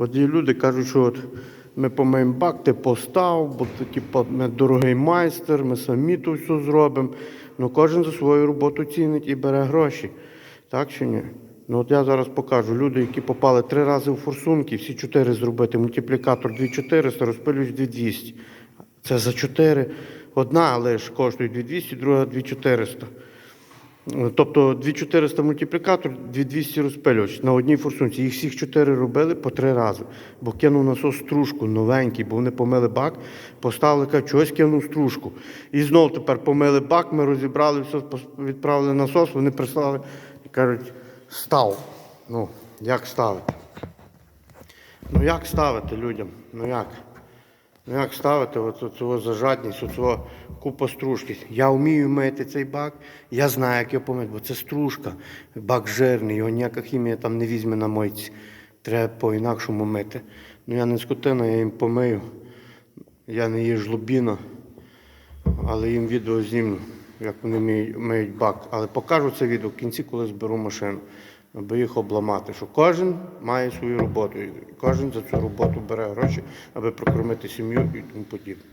От є люди кажуть, що от ми помиємо бак, ти постав, бо ти типу, ми дорогий майстер, ми самі то все зробимо. Ну кожен за свою роботу цінить і бере гроші. Так чи ні? Ну от я зараз покажу. Люди, які попали три рази у форсунки, всі чотири зробити, мультиплікатор 2400, розпилюють 2200. Це за чотири. Одна лише коштує 2200, друга 2400. Тобто 2400 мультиплікатор, 2200 розпилювач на одній форсунці. Їх всіх чотири робили по три рази. Бо кинув насос стружку новенький, бо вони помили бак, поставили, кажуть, чогось кинув стружку. І знов тепер помили бак, ми розібрали, все, відправили насос, вони прислали і кажуть, став. Ну, як ставити? Ну як ставити людям? Ну як? Ну як ставити от цього за купа стружки. Я вмію мити цей бак, я знаю, як його помити, бо це стружка, бак жирний, його ніяка хімія там не візьме на мойці. Треба по-інакшому мити. Ну я не скотина, я їм помию. Я не є жлобіна, але їм відео знімлю, як вони миють бак. Але покажу це відео в кінці, коли зберу машину, аби їх обламати. Що кожен має свою роботу, і кожен за цю роботу бере гроші, аби прокормити сім'ю і тому подібне.